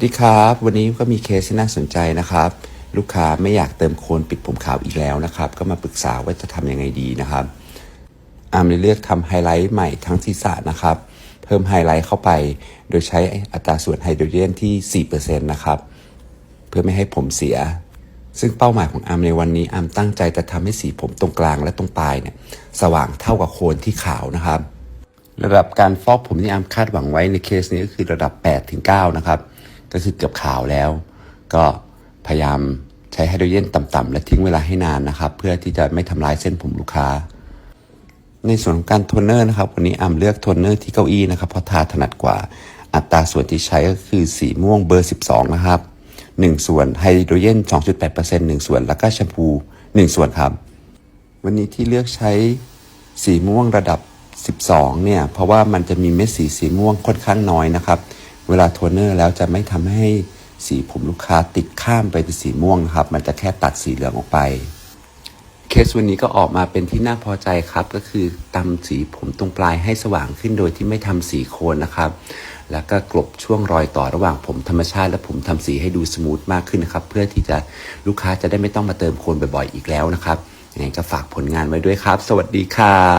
สวัสดีครับ วันนี้ก็มีเคสที่น่าสนใจนะครับ ลูกค้าไม่อยากเติมโคนปิดผมขาวอีกแล้วนะครับ ก็มาปรึกษาว่าจะทำยังไงดีนะครับอาร์มเลยเลือกทำไฮไลท์ใหม่ทั้งศีรษะนะครับ เพิ่มไฮไลท์เข้าไป โดยใช้อัตราส่วนไฮโดรเจนที่ 4%นะครับ เพื่อไม่ให้ผมเสีย ซึ่งเป้าหมายของอาร์มในวันนี้อาร์มตั้งใจจะทำให้สีผมตรงกลางและตรงปลายเนี่ยสว่างเท่ากับโคนที่ขาวนะครับ ระดับการฟอกผมที่อาร์มคาดหวังไว้ในเคสนี้ก็คือระดับ8ถึง9นะครับ ก็คือเกือบขาวแล้ว ก็พยายามใช้ไฮโดรเจนต่ำๆและทิ้งเวลาให้นานนะครับ เพื่อที่จะไม่ทำลายเส้นผมลูกค้า ในส่วนของการโทนเนอร์นะครับ วันนี้อาร์มเลือกโทนเนอร์ที่เก้าอี้นะครับเพราะทาถนัดกว่า อัตราส่วนที่ใช้ก็คือสีม่วงเบอร์ 12 นะครับ 1 ส่วนไฮโดรเจน 2.8% 1 ส่วน แล้วก็แชมพู 1 ส่วนครับ วันนี้ที่เลือกใช้สีม่วงระดับ 12 เนี่ย เพราะว่ามันจะมีเม็ดสีสีม่วงค่อนข้างน้อยนะครับ เวลาโทนเนอร์แล้วจะไม่ทำให้สีผมลูกค้าติดข้ามไปเป็นสีม่วงนะครับ มันจะแค่ตัดสีเหลืองออกไป เคสวันนี้ก็ออกมาเป็นที่น่าพอใจครับ ก็คือตำสีผมตรงปลายให้สว่างขึ้นโดยที่ไม่ทำสีโคนนะครับ แล้วก็กลบช่วงรอยต่อระหว่างผมธรรมชาติ และผมทำสีให้ดูสมูทมากขึ้นนะครับ เพื่อที่จะลูกค้าจะได้ไม่ต้องมาเติมโคนบ่อยๆอีกแล้วนะครับยังไงก็ฝากผลงานไว้ด้วยครับ สวัสดีครับ